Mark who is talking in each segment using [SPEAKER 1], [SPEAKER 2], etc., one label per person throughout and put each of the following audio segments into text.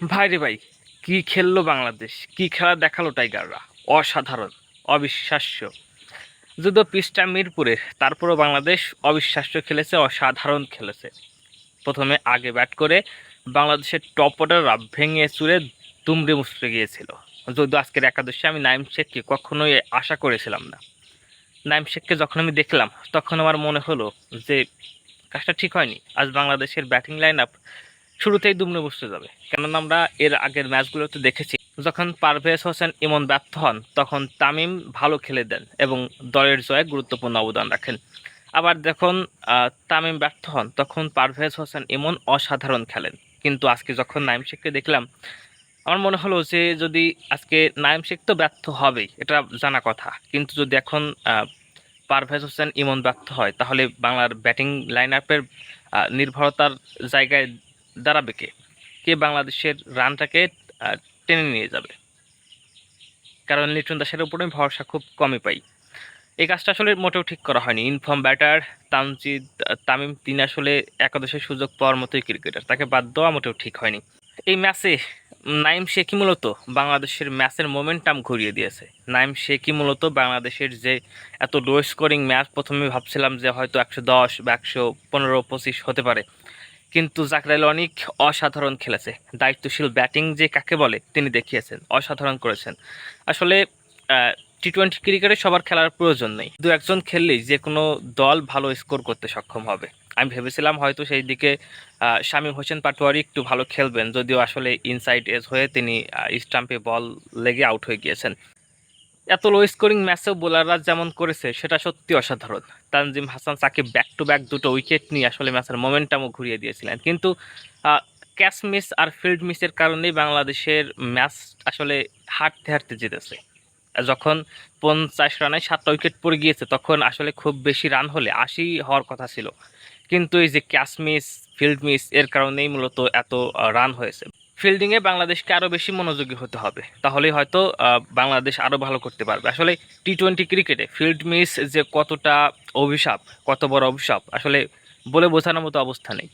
[SPEAKER 1] ভাই রে ভাই, কি খেললো বাংলাদেশ? কি খেলা দেখাল টাইগাররা? অসাধারণ, অবিশ্বাস্য। যদিও পিচটা মিরপুরের তারপরও বাংলাদেশ অবিশ্বাস্য খেলেছে, অসাধারণ খেলেছে। প্রথমে আগে ব্যাট করে বাংলাদেশের টপ অর্ডাররা ভেঙে চুরে দুমড়ে মুচড়ে গিয়েছিল। যদিও আজকের একাদশে আমি নাইম শেখকে কখনোই আশা করেছিলাম না। নাইম শেখকে যখন আমি দেখলাম, তখন আমার মনে হলো যে, কাজটা ঠিক হয়নি। আজ বাংলাদেশের ব্যাটিং লাইন আপ শুরুতেই দুমড়ে বসতে যাবে। কেননা আমরা এর আগের ম্যাচগুলোতে দেখেছি, যখন পারভেজ হোসেন ইমন ব্যর্থ হন, তখন তামিম ভালো খেলে দেন এবং দলের জয়ে গুরুত্বপূর্ণ অবদান রাখেন। আবার যখন তামিম ব্যর্থ হন, তখন পারভেজ হোসেন ইমন অসাধারণ খেলেন। কিন্তু আজকে যখন নাইম শেখকে দেখলাম, আমার মনে হলো যে যদি আজকে নাইম শেখ তো ব্যর্থ হবেই, এটা জানা কথা। কিন্তু যদি এখন পারভেজ হোসেন ইমন ব্যর্থ হয়, তাহলে বাংলার ব্যাটিং লাইন আপের নির্ভরতার জায়গায় দাঁড়াবে কে? কে বাংলাদেশের রানটাকে টেনে নিয়ে যাবে? কারণ লিটন দাসের উপরে ভরসা খুব কমই পাই। এই কাজটা আসলে মোটেও ঠিক করা হয়নি। ইনফর্ম ব্যাটার তামজিদ তামিম, তিনি আসলে একাদশের সুযোগ পাওয়ার মতোই ক্রিকেটার। তাকে বাদ দেওয়া মোটেও ঠিক হয়নি। এই ম্যাচে নাইম শেখই মূলত বাংলাদেশের ম্যাচের মোমেন্টাম ঘুরিয়ে দিয়েছে। নাইম শেখই মূলত বাংলাদেশের যে এত লো স্কোরিং ম্যাচ, প্রথমে ভাবছিলাম যে হয়তো একশো দশ বা একশো পনেরো, পঁচিশ হতে পারে। কিন্তু জাকরাইল অনেক অসাধারণ খেলেছে। দায়িত্বশীল ব্যাটিং যে কাকে বলে, তিনি দেখিয়েছেন, অসাধারণ করেছেন। আসলে টি টোয়েন্টি ক্রিকেটে সবার খেলার প্রয়োজন নেই। দু একজন খেললেই যে কোনো দল ভালো স্কোর করতে সক্ষম হবে। আমি ভেবেছিলাম হয়তো সেই দিকে শামীম হোসেন পাটোয়ারি একটু ভালো খেলবেন, যদিও আসলে ইনসাইড এজ হয়ে তিনি স্টাম্পে বল লেগে আউট হয়ে গিয়েছেন। এত লো স্কোরিং ম্যাচেও বোলাররা যেমন করেছে, সেটা সত্যি অসাধারণ। Tanzim Hasan Sakib back to back দুটো উইকেট নিয়ে আসলে ম্যাচের মোমেন্টামও ঘুরিয়ে দিয়েছিলেন। কিন্তু ক্যাচ মিস আর ফিল্ড মিসের কারণেই বাংলাদেশের ম্যাচ আসলে হাঁটতে হাঁটতে জিতেছে। যখন পঞ্চাশ রানে সাতটা উইকেট পড়ে গিয়েছে, তখন আসলে খুব বেশি রান হলে আশি হওয়ার কথা ছিল। কিন্তু এই যে ক্যাচ মিস ফিল্ড মিস এর কারণেই মূলত এত রান হয়েছে। ফিল্ডিংয়ে বাংলাদেশকে আরও বেশি মনোযোগী হতে হবে। তাহলেই হয়তো বাংলাদেশ আরও ভালো করতে পারবে। আসলে টি টোয়েন্টি ক্রিকেটে ফিল্ড মিস যে কতটা অভিশাপ, কত বড় অভিশাপ, আসলে বলে বোঝানোর মতো অবস্থা নেই।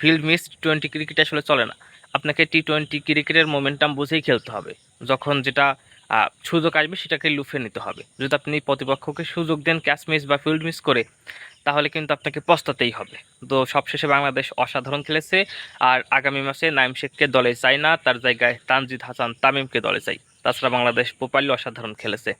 [SPEAKER 1] ফিল্ড মিস টি টোয়েন্টি ক্রিকেটে আসলে চলে না। আপনাকে টি টোয়েন্টি ক্রিকেটের মোমেন্টাম বুঝেই খেলতে হবে। যখন যেটা সুযোগ আসবে সেটাকে লুফে নিতে হবে। যদি আপনি প্রতিপক্ষকে সুযোগ দেন ক্যাচ মিস বা ফিল্ড মিস করে তাহলে কিন্তু আপনাকে পস্তাতেই হবে। তো সবশেষে বাংলাদেশ অসাধারণ খেলেছে আর আগামী মাসে নাইম শেখকে দলে চাই না, তার জায়গায় তানজিদ হাসান তামিমকে দলে চাই। তাছাড়া বাংলাদেশ প্রপারলি অসাধারণ খেলেছে।